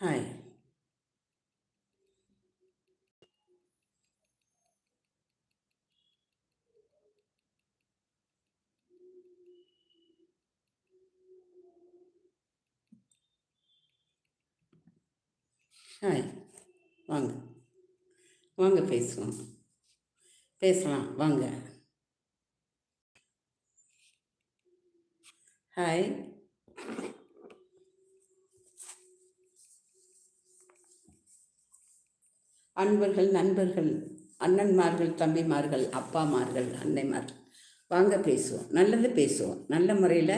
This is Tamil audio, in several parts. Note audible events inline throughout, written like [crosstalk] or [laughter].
ஹாய் ஹாய் வாங்க வாங்க பேசுவோம் பேசலாம் வாங்க ஹாய் அன்பர்கள் நண்பர்கள் அண்ணன்மார்கள் தம்பிமார்கள் அப்பாமார்கள் அன்னைமார்கள். வாங்க பேசுவோம். நல்லது பேசுவோம். நல்ல முறையில்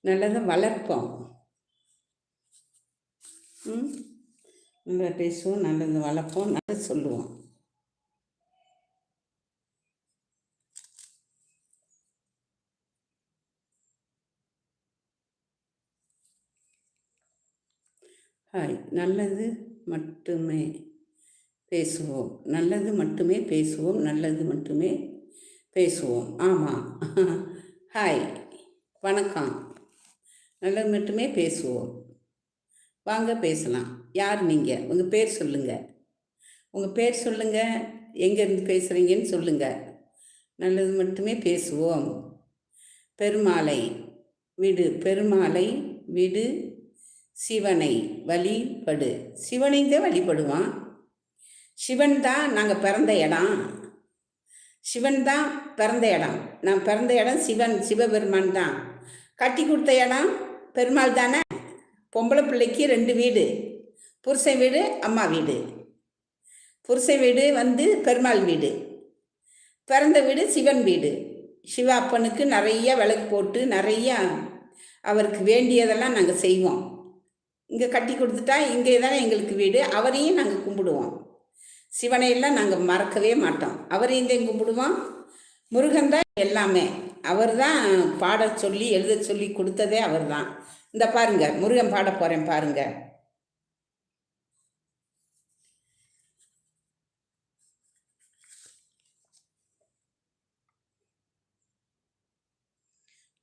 நல்லதை வளர்ப்போம். ம்? பேசுவோம் நல்லது வளர்ப்போம் நல்லது சொல்லுவோம். ஹாய். நல்லது மட்டுமே. பேசுவோம். நல்லது மட்டுமே பேசுவோம் நல்லது மட்டுமே பேசுவோம். ஆமாம் ஹாய் வணக்கம். நல்லது மட்டுமே பேசுவோம். வாங்க பேசலாம். யார் நீங்கள் உங்கள் பேர் சொல்லுங்கள் உங்கள் பேர் சொல்லுங்கள் எங்கேருந்து பேசுகிறீங்கன்னு சொல்லுங்கள் நல்லது மட்டுமே பேசுவோம். பெருமாளை விடு. பெருமாளை விடு. சிவனை வழிபடு. சிவனை தான் வழிபடுவான். சிவன் தான் நாங்கள் பிறந்த இடம். சிவன் தான் பிறந்த இடம். நான் பிறந்த இடம் சிவன் சிவபெருமான் தான். கட்டி கொடுத்த இடம் பெருமாள் தானே? பொம்பளை பிள்ளைக்கு ரெண்டு வீடு. புருஷன் வீடு அம்மா வீடு. புருஷன் வீடு வந்து பெருமாள் வீடு. பிறந்த வீடு சிவன் வீடு. சிவ அப்பனுக்கு நிறைய விளக்கு போட்டு நிறைய அவருக்கு வேண்டியதெல்லாம் நாங்கள் செய்வோம். இங்கே கட்டி கொடுத்துட்டா இங்கே தானே எங்களுக்கு வீடு. அவரையும் நாங்கள் கும்பிடுவோம். சிவனையெல்லாம் நாங்கள் மறக்கவே மாட்டோம். அவரையும் தான் கும்பிடுவோம் முருகன் தான் எல்லாமே. அவர் தான் பாட சொல்லி எழுத சொல்லி கொடுத்ததே அவர் தான். இந்த பாருங்க முருகன் பாட போகிறேன் பாருங்க.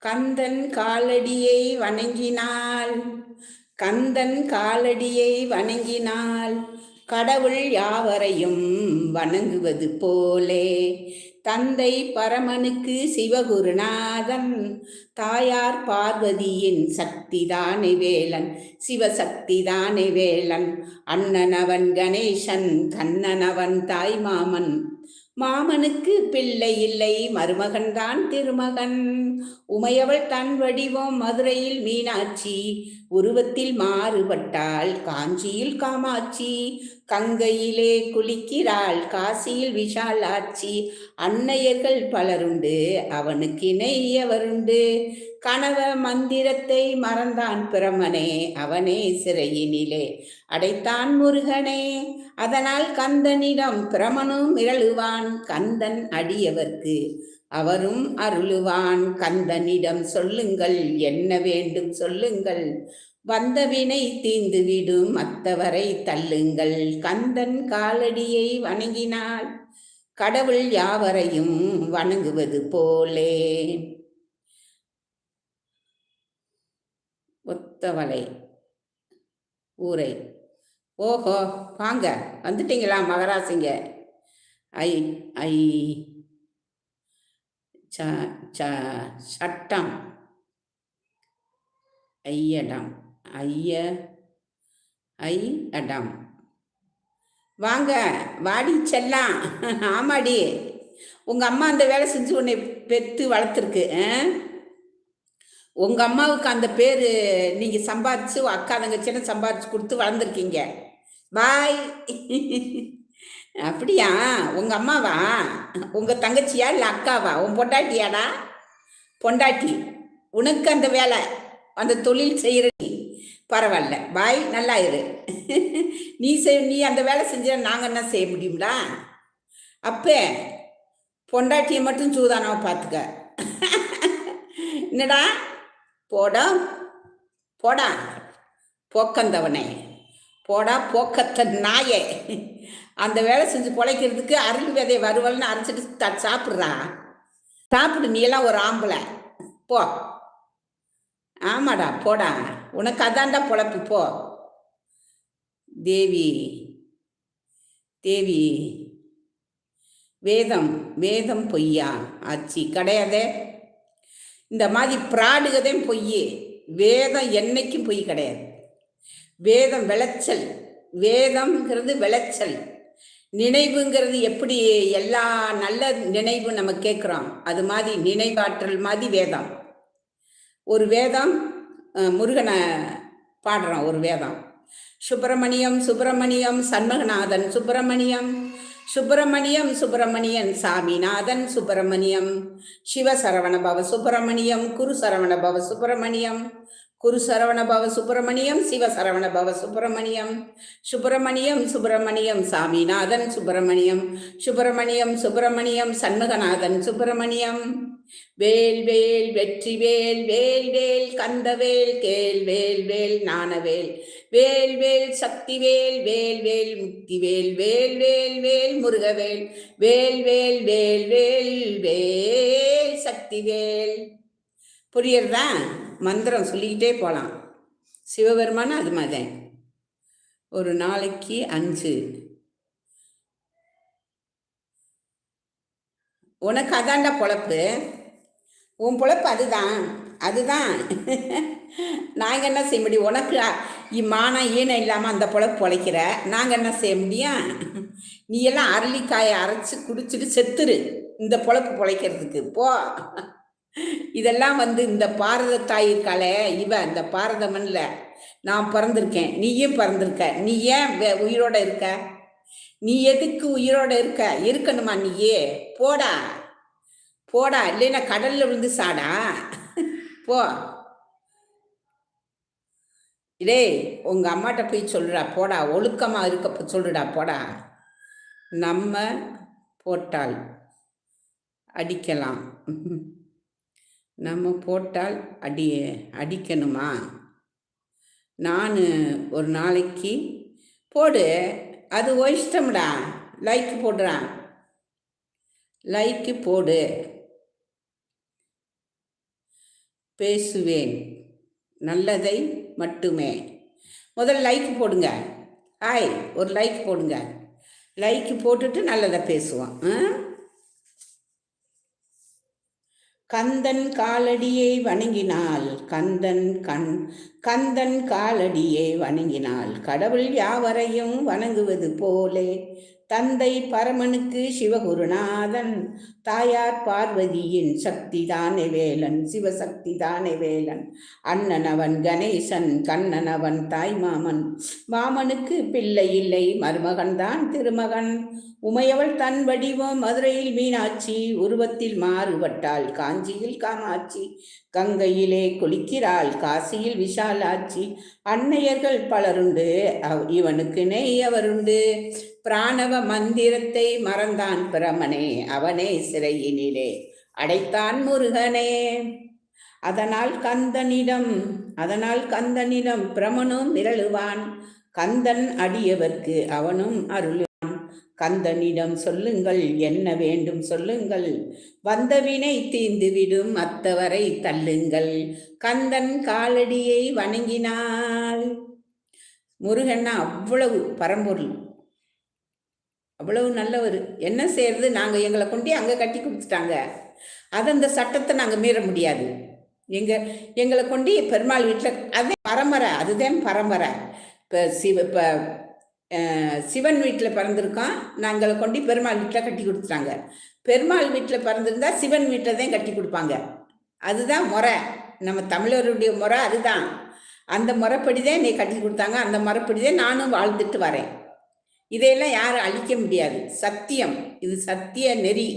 கந்தன் காலடியை வணங்கினாள். கந்தன் காலடியை வணங்கினாள். கடவுள் யாவரையும் வணங்குவது போலே. தந்தை பரமனுக்கு சிவகுருநாதன் தாயார் பார்வதியின் சக்தி தானே வேலன் சிவசக்திதானே வேலன். அண்ணனவன் கணேசன் கண்ணனவன் தாய் மாமன் மாமனுக்கு பிள்ளை இல்லை மருமகன்தான் திருமகன். உமையவள் தன் வடிவம் மதுரையில் மீனாட்சி உருவத்தில் மாறுபட்டாள் காஞ்சியில் காமாட்சி கங்கையிலே குளிக்கிறாள் காசியில் விஷாலாட்சி அன்னையர்கள் பலருண்டு அவனுக்கு இணையவருண்டு கனவ மந்திரத்தை மறந்தான் பிரமனே அவனே சிறையினிலே. அடைத்தான் முருகனே அதனால் கந்தனிடம் பிரமனும் மிரளுவான் கந்தன் அடியவர்க்கு. அவரும் அருளுவான் கந்தனிடம் சொல்லுங்கள் என்ன வேண்டும் சொல்லுங்கள். வந்தவினை தீந்துவிடும் மற்றவரை தள்ளுங்கள். கந்தன் காலடியை வணங்கினால் கடவுள் யாவரையும் வணங்குவது போலே. ஒத்தவலை ஊரை. ஓஹோ வாங்க வந்துட்டீங்களா மகராசிங்க? ஐ ஐ. ச ச சட்டம். ஐயடம் ஐய ஐ அடம். வாங்க வாடி செல்லாம். ஆமாடி. உங்கள் அம்மா அந்த வேலை செஞ்சு உன்னை பெற்று வளர்த்துருக்கு ஆ? உங்கள் அம்மாவுக்கு அந்த பேர் நீங்கள் சம்பாதிச்சு அக்கா தங்கச்சின்னு சம்பாதிச்சு கொடுத்து வளர்ந்துருக்கீங்க? பாய் அப்படியா? உங்கள் அம்மாவா? உங்கள் தங்கச்சியா இல்லை அக்காவா? உன் பொண்டாட்டியாடா? பொண்டாட்டி உனக்கு அந்த வேலை அந்த தொழில் செய்கிற நீ. பரவாயில்ல. பாய் நல்லா இரு. நீ செய் நீ அந்த வேலை செஞ்சா நாங்கள் என்ன செய்ய முடியும்டா? அப்போ பொண்டாட்டியை மட்டும் சூதானவை பார்த்துக்க என்னடா? போடா போடா போக்கந்தவனே. போடா போக்கத்த நாயே. அந்த வேலை செஞ்சு பிழைக்கிறதுக்கு அருள் விதை வருவல்னு அரைச்சிட்டு த சாப்பிட்றா. சாப்பிடு நீ எல்லாம் ஒரு ஆம்பளை. போ. ஆமாடா போடா. உனக்கு அதான்டா பொழப்பு போ. தேவி தேவி. வேதம் வேதம் பொய்யா? ஆச்சி கிடையாதே. இந்த மாதிரி பிராடுகதையும் பொய் வேதம் என்னைக்கும் பொய் கிடையாது. வேதம் விளைச்சல். வேதம்ங்கிறது விளைச்சல். நினைவுங்கிறது எப்படி எல்லா நல்ல நினைவு நம்ம கேட்குறோம்? அது மாதிரி நினைவாற்றல் மாதிரி வேதம். ஒரு வேதம் முருகனை பாடுறோம் ஒரு வேதம். சுப்பிரமணியம் சுப்பிரமணியம் சண்முகநாதன் சுப்பிரமணியம் சுப்பிரமணியம் சுப்பிரமணியன் சாமிநாதன் சுப்பிரமணியம். சிவசரவண பவ சுப்பிரமணியம் குரு சரவண பவ சுப்பிரமணியம். குரு சரவண பவ சுப்பிரமணியம் சிவ சரவண பவ சுப்பிரமணியம் சுப்பிரமணியம் சுப்பிரமணியம் சாமிநாதன் சுப்பிரமணியம் சுப்பிரமணியம் சுப்பிரமணியம் சண்முகநாதன் சுப்பிரமணியம் வேல் வேல் வெற்றி வேல் வேல் வேல் கந்தவேல் கேல் வேல் வேல் நாணவேல் வேல் வேல் சக்தி வேல் வேல் வேல் முக்தி வேல் வேல் வேல் வேல் முருகவேல் வேல் வேல் வேல் வேல் வேல் சக்தி வேல் புரியறதா? மந்திரம் சொல்லிக்கிட்டே போகலாம் சிவபெருமான அது மாதிரி ஒரு நாளைக்கு அஞ்சு. உனக்கு அதான்டா பொழப்பு. உன் பொழப்பு அதுதான். அதுதான். நாங்கள் என்ன செய்ய முடியும்? உனக்கு மானம் ஈனம் இல்லாமல் அந்த பொழப்பு பொழைக்கிற. நாங்கள் என்ன செய்ய முடியும்? நீ எல்லாம் அரளிக்காயை அரைச்சி குடிச்சிட்டு செத்துரு. இந்த பொழப்பு பொழைக்கிறதுக்கு. போ. இதெல்லாம் வந்து இந்த பாரத தாய் இருக்காளே இவ இந்த பாரத மண்ணில். நான் பிறந்திருக்கேன். நீயும் பிறந்திருக்க. நீ ஏன் உயிரோட இருக்க? நீ எதுக்கு உயிரோட இருக்க? இருக்கணுமா நீயே? போடா. போடா. இல்லைன்னா கடல்ல விழுந்து சாடா. போ. இடே உங்க அம்மாட்ட போய் சொல்லுடா. போடா. ஒழுக்கமா இருக்க சொல்லுடா. போடா. நம்ம போட்டால் அடிக்கலாம். நம்ம போட்டால் அடி அடிக்கணுமா? நான் ஒரு நாளைக்கு போடு. அது இஷ்டம்டா. லைக் போடுறான். லைக்கு போடு. பேசுவேன். நல்லதை மட்டுமே. முதல் லைக் போடுங்க. ஹாய் ஒரு லைக் போடுங்க. லைக் போட்டுட்டு நல்லதை பேசுவோம் கந்தன் காலடியை வணங்கினால் கந்தன் கண் கந்தன் காலடியை வணங்கினால் கடவுள் யாவரையும் வணங்குவது போலே தந்தை பரமனுக்கு சிவகுருநாதன் தாயார் பார்வதியின் சக்தி தானே வேலன் சிவசக்தி தானே வேலன். அண்ணனவன் கணேசன் கண்ணனவன் தாய் மாமன் மாமனுக்கு பிள்ளை இல்லை மருமகன்தான் திருமகன். உமையவள் தன் வடிவம் மதுரையில் மீனாட்சி உருவத்தில் மாறுபட்டாள் காஞ்சியில் காமாட்சி. கங்கையிலே குளிக்கிறாள் காசியில் விஷால் விஷாலாட்சி அன்னையர்கள் பலருண்டு. இவனுக்கு நெய்யவருண்டு பிராணவ மந்திரத்தை மறந்தான் பிரமனே. அவனே சிறையினிலே. அடைத்தான் முருகனே. அதனால் கந்தனிடம் அதனால் கந்தனிடம் பிரமனும் மிரளுவான் கந்தன் அடியவர்க்கு அவனும் அருள் கந்தனிடம் சொல்லுங்கள் என்ன வேண்டும் சொல்லுங்கள். வந்தவினை தீந்துவிடும் அத்தவரை தள்ளுங்கள். கந்தன் காலடியை வணங்கினாள். முருகன்னா அவ்வளவு பரம்பொருள். அவ்வளவு நல்லவர். என்ன செய்யறது? நாங்கள் எங்களை கொண்டு அங்கே கட்டி கொடுத்துட்டாங்க. அது அந்த சட்டத்தை நாங்கள் மீற முடியாது. எங்கள் எங்களை கொண்டு பெருமாள் வீட்டில் அதே பரம்பரை அதுதான் பரம்பரை. இப்போ சிவ இப்போ சிவன் வீட்டில் பிறந்திருக்கோம் நாங்களை கொண்டு பெருமாள் வீட்டில் கட்டி கொடுத்துட்டாங்க. பெருமாள் வீட்டில் பிறந்திருந்தா சிவன் வீட்டில் தான் கட்டி கொடுப்பாங்க. அதுதான் முறை. நம்ம தமிழருடைய முறை அதுதான். அந்த முறைப்படி தான் நீ கட்டி கொடுத்தாங்க. அந்த முறைப்படி தான் நானும் வாழ்ந்துட்டு வரேன். இதையெல்லாம் யாரும் அழிக்க முடியாது. சத்தியம். இது சத்திய நெறி.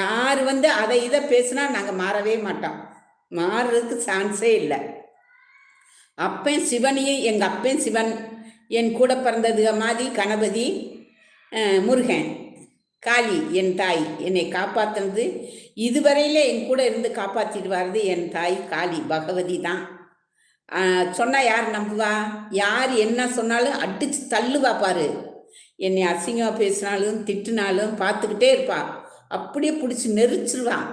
யார் வந்து அதை இதை பேசுனா நாங்கள் மாறவே மாட்டோம். மாறுறதுக்கு சான்ஸே இல்லை. அப்பேன் சிவனையும் எங்கள் அப்பேன் சிவன் என் கூட பிறந்தது மாதிரி கணபதி முருகன். காளி என் தாய் என்னை காப்பாற்றினது இதுவரையில என் கூட இருந்து காப்பாற்றிட்டு என் தாய் காளி பகவதி தான். சொன்னால் யார் நம்புவா? யார் என்ன சொன்னாலும் அடிச்சு தள்ளுவா பாரு. என்னை அசிங்கமாக பேசினாலும் திட்டினாலும் பார்த்துக்கிட்டே இருப்பா. அப்படியே பிடிச்சி நெரிச்சிருவான்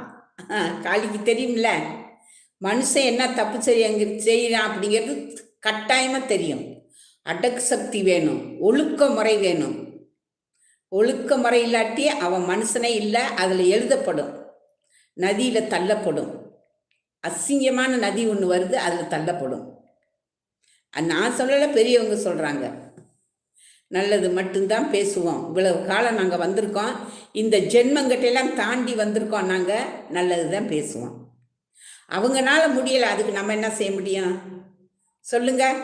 காளிக்கு தெரியும்ல? மனுஷன் என்ன தப்பு செய்ய செய்யறான் அப்படிங்கிறது கட்டாயமாக தெரியும். அடக்கு சக்தி வேணும் ஒழுக்க முறை வேணும். ஒழுக்க முறை இல்லாட்டி அவன் மனுஷனே இல்லை அதில் எழுதப்படும். நதியில் தள்ளப்படும். அசிங்கமான நதி ஒன்று வருது அதில் தள்ளப்படும். அது நான் சொல்லலை பெரியவங்க சொல்கிறாங்க நல்லது மட்டும்தான் பேசுவோம். இவ்வளவு காலம் நாங்கள் வந்திருக்கோம். இந்த ஜென்மங்கிட்டையெல்லாம் தாண்டி வந்திருக்கோம் நாங்கள் நல்லது தான் பேசுவோம். அவங்கனால முடியலை அதுக்கு நம்ம என்ன செய்ய முடியும்? சொல்லுங்கள்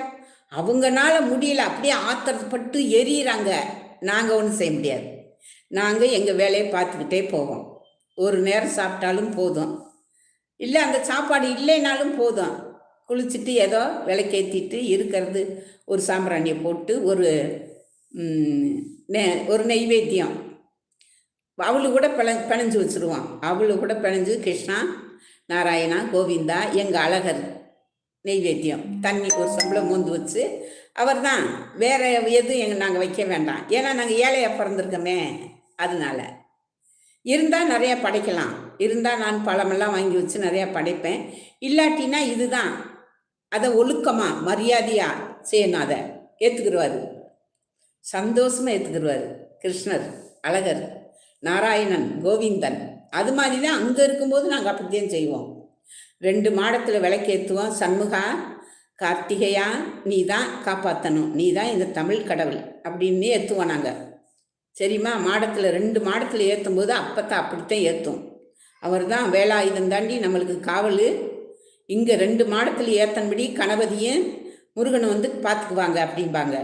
அவங்கனால முடியல அப்படியே ஆத்திரப்பட்டு எரியிறாங்க. நாங்கள் ஒன்றும் செய்ய முடியாது. நாங்கள் எங்கள் வேலையை பார்த்துக்கிட்டே போவோம். ஒரு நேரம் சாப்பிட்டாலும் போதும். இல்லை அந்த சாப்பாடு இல்லைனாலும் போதும். குளிச்சுட்டு ஏதோ விளக்கேற்றிட்டு இருக்கிறது ஒரு சாம்பிராணியை போட்டு ஒரு நெ- ஒரு நெய்வேத்தியம். அவளு கூட பிழ பிணைஞ்சு வச்சுருவான். அவளு கூட பிணைஞ்சு கிருஷ்ணா நாராயணா கோவிந்தா எங்கள் அழகர். நெய்வேத்தியம். தண்ணி ஒரு சம்பளம் மோந்து வச்சு அவர் தான் வேற எதுவும் எங்கள் நாங்கள் வைக்க வேண்டாம். ஏன்னா நாங்கள் ஏழையாக பிறந்திருக்கோமே அதனால. இருந்தால் நிறையா படைக்கலாம். இருந்தால் நான் பழமெல்லாம் வாங்கி வச்சு நிறையா படைப்பேன். இல்லாட்டினா இதுதான். அதை ஒழுக்கமாக மரியாதையாக செய்யணும் அதை. ஏற்றுக்குருவார் சந்தோஷமாக ஏற்றுக்குருவார் கிருஷ்ணர் அழகர் நாராயணன் கோவிந்தன். அது மாதிரி தான் அங்கே இருக்கும்போது நாங்கள் அப்படித்தான் செய்வோம். ரெண்டு மாடத்தில் விளக்கேற்றுவோம் சண்முகா கார்த்திகையா நீ தான் காப்பாற்றணும் நீ தான் இந்த தமிழ் கடவுள் அப்படின்னு ஏற்றுவோம் நாங்கள் சரிம்மா? மாடத்தில் ரெண்டு மாடத்தில் ஏற்றும் போது அப்பத்தான் அப்படித்தான் ஏற்றும் அவர் தான் வேலாயுதம் தாண்டி நம்மளுக்கு காவல். இங்கே ரெண்டு மாடத்தில் ஏற்றன்படி கணபதியும் முருகனை வந்து பார்த்துக்குவாங்க அப்படிம்பாங்க.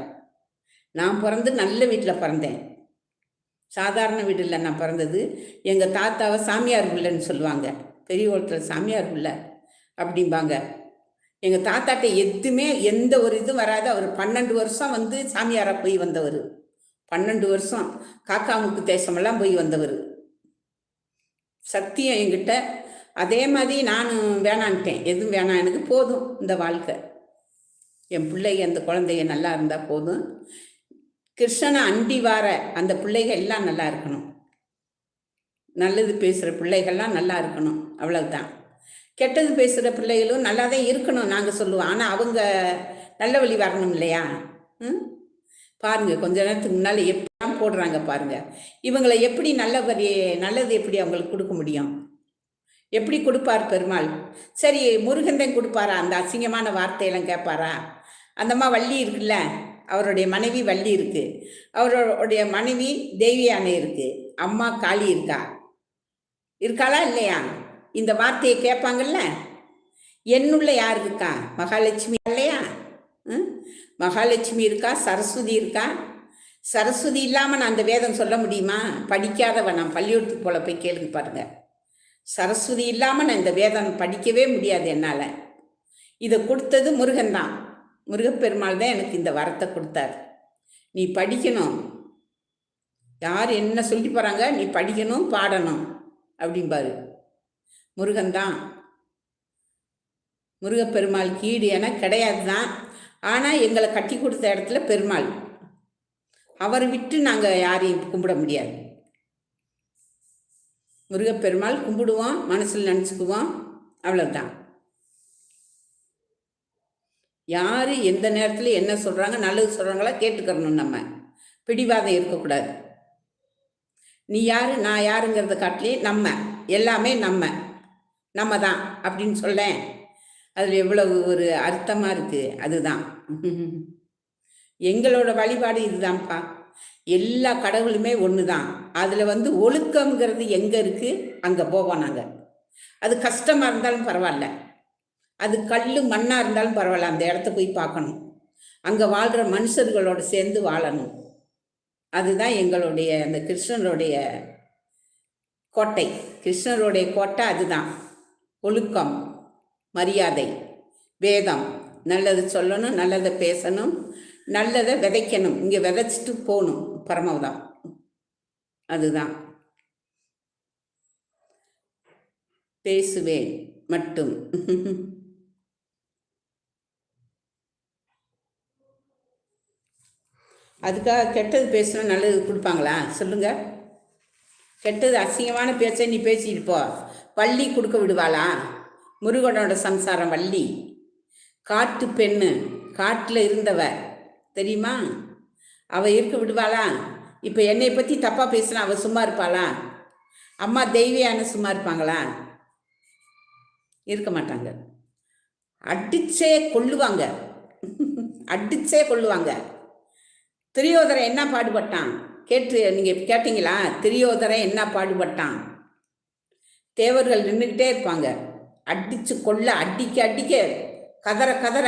நான் பிறந்து நல்ல வீட்டில் பிறந்தேன். சாதாரண வீட்டில் நான் பிறந்தது. எங்கள் தாத்தாவை சாமியார் பிள்ளைன்னு சொல்லுவாங்க. பெரிய குளத்தில் சாமியார் உள்ள அப்படிம்பாங்க. எங்கள் தாத்தாட்ட எதுவுமே எந்த ஒரு இதுவும் வராது. அவர் பன்னெண்டு வருஷம் வந்து சாமியாராக போய் வந்தவர். பன்னெண்டு வருஷம் காக்காமுக்கு தேசமெல்லாம் போய் வந்தவர். சத்தியம் என்கிட்ட அதே மாதிரி நானும் வேணான்ட்டேன். எதுவும் வேணாம். எனக்கு போதும் இந்த வாழ்க்கை. என் பிள்ளைங்க அந்த குழந்தைங்க நல்லா இருந்தால் போதும். கிருஷ்ணனை அண்டி வார அந்த பிள்ளைகள் எல்லாம் நல்லா இருக்கணும். நல்லது பேசுகிற பிள்ளைகள்லாம் நல்லா இருக்கணும். அவ்வளவுதான். கெட்டது பேசுகிற பிள்ளைகளும் நல்லா தான் இருக்கணும் நாங்கள் சொல்லுவோம். ஆனால் அவங்க நல்ல வழி வரணும் இல்லையா? ம்? பாருங்கள் கொஞ்ச நேரத்துக்கு முன்னால் எப்படிலாம் போடுறாங்க பாருங்கள் இவங்களை எப்படி நல்ல நல்லது எப்படி அவங்களுக்கு கொடுக்க முடியும்? எப்படி கொடுப்பார் பெருமாள்? சரி முருகன் கொடுப்பாரா? அந்த அசிங்கமான வார்த்தையெல்லாம் கேட்பாரா? அந்தம்மா வள்ளி இருக்குல்ல? அவருடைய மனைவி வள்ளி இருக்குது அவருடைய மனைவி தேவி இருக்குது அம்மா காளி இருக்கா? இருக்காளா இல்லையா? இந்த வார்த்தையை கேட்பாங்கல்ல? என்னுள்ள யார் இருக்கா? மகாலட்சுமி இல்லையா? ம்? மகாலட்சுமி இருக்கா? சரஸ்வதி இருக்கா? சரஸ்வதி இல்லாமல் நான் அந்த வேதம் சொல்ல முடியுமா? படிக்காதவன் நான் பள்ளியூடத்துக்கு போல போய் கேளுங்க பாருங்க. சரஸ்வதி இல்லாமல் நான் இந்த வேதம் படிக்கவே முடியாது என்னால். இதை கொடுத்தது முருகன் தான். முருகப்பெருமாள் தான் எனக்கு இந்த வரத்தை கொடுத்தார். நீ படிக்கணும். யார் என்ன சொல்லி போகிறாங்க நீ படிக்கணும் பாடணும். அப்படிம்பாரு முருகன் தான். முருகப்பெருமாள் கீடு என கிடையாது தான் ஆனால் எங்களை கட்டி கொடுத்த இடத்துல பெருமாள். அவரை விட்டு நாங்கள் யாரையும் கும்பிட முடியாது. முருகப்பெருமாள் கும்பிடுவோம் மனசில் நினச்சிக்குவோம் அவ்வளோதான் யார் எந்த நேரத்தில் என்ன சொல்கிறாங்க நல்லது சொல்கிறாங்களா கேட்டுக்கிறணும் நம்ம. பிடிவாதம் இருக்கக்கூடாது. நீ யார்? நான் யாருங்கிறத காட்டிலே நம்ம. எல்லாமே நம்ம. நம்ம தான் அப்படின்னு சொல்லேன் அதில் எவ்வளவு ஒரு அர்த்தமாக இருக்குது அதுதான். [laughs] எங்களோட வழிபாடு இதுதான்ப்பா. எல்லா கடவுளுமே ஒன்று தான் அதில் வந்து ஒழுக்கம்ங்கிறது எங்கே இருக்குது அங்கே போவோம் நாங்கள் அது கஷ்டமாக இருந்தாலும் பரவாயில்ல. அது கல் மண்ணாக இருந்தாலும் பரவாயில்ல. அந்த இடத்த போய் பார்க்கணும். அங்கே வாழ்கிற மனுஷர்களோட சேர்ந்து வாழணும். அதுதான் எங்களுடைய அந்த கிருஷ்ணருடைய கோட்டை. கிருஷ்ணருடைய கோட்டை அதுதான். ஒழுக்கம் மரியாதை வேதம். நல்லது சொல்லணும் நல்லதை பேசணும் நல்லதை விதைக்கணும். இங்கே விதைச்சிட்டு போகணும். பரமவதம் அதுதான். பேசுவேன் மட்டும். [laughs] அதுக்காக கெட்டது பேசினா நல்லது கொடுப்பாங்களா? சொல்லுங்கள் கெட்டது அசிங்கமான பேச்சை நீ பேசிட்டு போ. வள்ளி கொடுக்க விடுவாளா? முருகனோட சம்சாரம் வள்ளி. காட்டு பெண்ணு காட்டில் இருந்தவ தெரியுமா? அவள் இருக்க விடுவாளா? இப்போ என்னை பற்றி தப்பாக பேசினா அவள் சும்மா இருப்பாளா? அம்மா தெய்வியான சும்மா இருப்பாங்களா? இருக்க மாட்டாங்க. அடிச்சே கொள்ளுவாங்க அடிச்சே கொள்ளுவாங்க திரியோதரை என்ன பாடுபட்டான்? கேட்டு நீங்கள் கேட்டீங்களா? திரியோதரை என்ன பாடுபட்டான்? தேவர்கள் நின்றுக்கிட்டே இருப்பாங்க. அடிச்சு கொள்ள அடிக்க அடிக்க கதற கதற.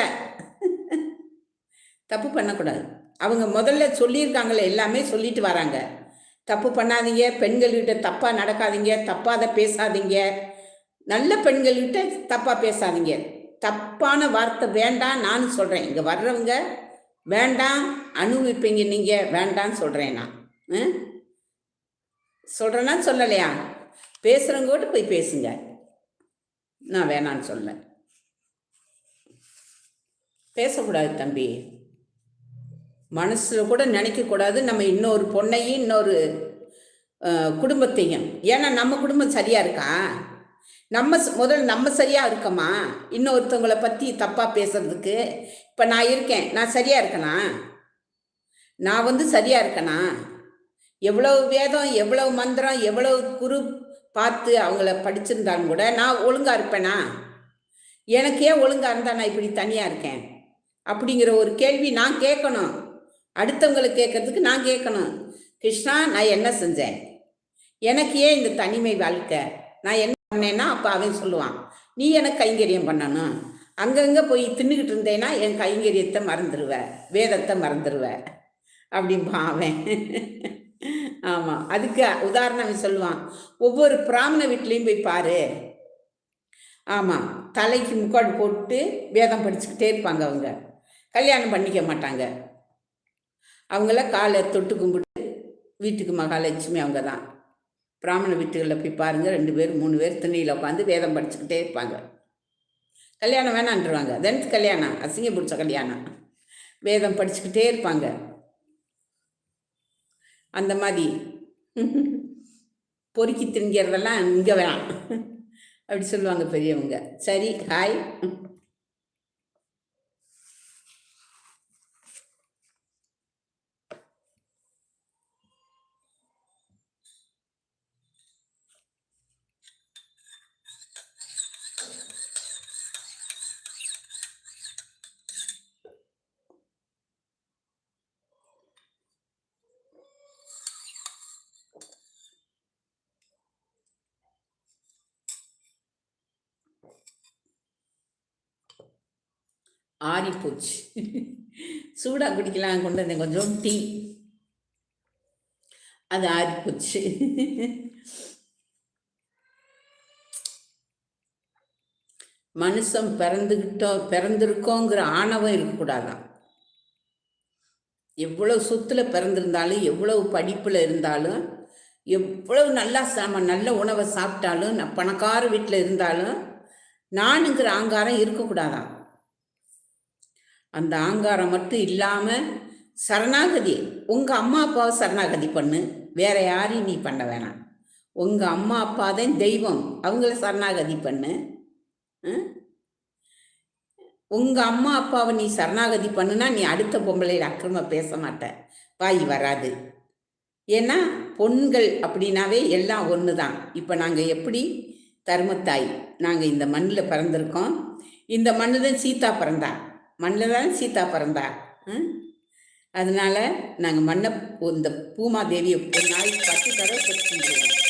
தப்பு பண்ணக்கூடாது. அவங்க முதல்ல சொல்லியிருக்காங்களே எல்லாமே சொல்லிட்டு வராங்க. தப்பு பண்ணாதீங்க பெண்கள்கிட்ட தப்பாக நடக்காதீங்க தப்பாக பேசாதீங்க. நல்ல பெண்கள்கிட்ட தப்பாக பேசாதீங்க. தப்பான வார்த்தை வேண்டாம் நான் சொல்கிறேன் இங்கே வர்றவங்க வேண்டாம் அனுபவிப்பீங்க நீங்கள் வேண்டான்னு சொல்கிறேன் நான். சொல்கிறேன்னா சொல்லலையா? பேசுகிறவங்க கூட போய் பேசுங்க. நான் வேணான்னு சொல்ல. பேசக்கூடாது தம்பி. மனசில் கூட நினைக்கக்கூடாது. நம்ம இன்னொரு பொண்ணையும் இன்னொரு குடும்பத்தையும். ஏன்னா நம்ம குடும்பம் சரியாக இருக்கா? நம்ம முதல்ல நம்ம சரியாக இருக்கோமா? இன்னொருத்தவங்களை பற்றி தப்பாக பேசுறதுக்கு இப்போ நான் இருக்கேன். நான் சரியாக இருக்கனா? நான் வந்து சரியாக இருக்கனா? எவ்வளவு வேதம் எவ்வளவு மந்திரம் எவ்வளவு குரு பார்த்து அவங்கள படிச்சிருந்தாலும் கூட நான் ஒழுங்காக இருப்பேனா? எனக்கு ஏன் ஒழுங்காக இருந்தால் நான் இப்படி தனியாக இருக்கேன்? அப்படிங்கிற ஒரு கேள்வி நான் கேட்கணும். அடுத்தவங்களுக்கு கேட்கறதுக்கு நான் கேட்கணும். கிருஷ்ணா நான் என்ன செஞ்சேன்? எனக்கு ஏன் இந்த தனிமை வாழ்க்கை? நான் என்ன பண்ணேன்னா அப்போ அவன் சொல்லுவான் நீ எனக்கு கைங்கரியம் பண்ணணும். அங்கங்கே போய் தின்னுக்கிட்டு இருந்தேன்னா என் கைங்கரியத்தை மறந்துடுவேன் வேதத்தை மறந்துடுவ அப்படிம்பான் அவன். ஆமாம் அதுக்கு உதாரணம் அவன் சொல்லுவான் ஒவ்வொரு பிராமண வீட்லேயும் போய் பாரு. ஆமாம் தலைக்கு முக்காடு போட்டு வேதம் படிச்சுக்கிட்டே இருப்பாங்க அவங்க. கல்யாணம் பண்ணிக்க மாட்டாங்க. அவங்கள காலை தொட்டு கும்பிட்டு வீட்டுக்கு மகாலட்சுமி அவங்க தான். பிராமண வீட்டுகளில் போய் பாருங்கள் ரெண்டு பேர் மூணு பேர் திண்ணியில் உட்காந்து வேதம் படிச்சுக்கிட்டே இருப்பாங்க. கல்யாணம் வேணான்றுவாங்க. தென்த் கல்யாணம் அசிங்க பிடிச்ச கல்யாணம். வேதம் படிச்சுக்கிட்டே இருப்பாங்க. அந்த மாதிரி. [laughs] பொறுக்கி திங்கிறதெல்லாம் இங்கே வேணாம். [laughs] அப்படி சொல்லுவாங்க பெரியவங்க. சரி ஹாய் ஆறிப்போச்சு. சூடாக குடிக்கலாம் கொண்டு வந்தேன் கொஞ்சம் டீ. அது ஆறிப்போச்சு. மனுஷன் பிறந்துக்கிட்டோம் பிறந்திருக்கோங்கிற ஆணவம் இருக்கக்கூடாதான். எவ்வளவு சொத்தில் பிறந்திருந்தாலும் எவ்வளவு படிப்பில் இருந்தாலும் எவ்வளவு நல்லா சாம நல்ல உணவை சாப்பிட்டாலும் நான் பணக்கார வீட்டில் இருந்தாலும் நானுங்கிற ஆங்காரம் இருக்கக்கூடாதான். அந்த ஆங்காரம் மட்டும் இல்லாமல் சரணாகதி. உங்கள் அம்மா அப்பாவை சரணாகதி பண்ணு. வேற யாரையும் நீ பண்ண வேணாம். உங்கள் அம்மா அப்பா தான் தெய்வம். அவங்கள சரணாகதி பண்ணு. உங்கள் அம்மா அப்பாவை நீ சரணாகதி பண்ணுனா நீ அடுத்த பொம்பளையில் அக்கிரம பேச மாட்ட. வாய் வராது. ஏன்னா பொண்கள் அப்படின்னாவே எல்லாம் ஒன்று தான் இப்போ நாங்கள் எப்படி? தருமத்தாய். நாங்கள் இந்த மண்ணில் பிறந்திருக்கோம். இந்த மண்ணு தான் சீதா பிறந்தா. மண்ணில் தான் சீதா பிறந்தா ம்? அதனால நாங்கள் மண்ணை இந்த பூமாதேவியை ஒரு நாளைக்கு பத்து தடவை கொடுத்து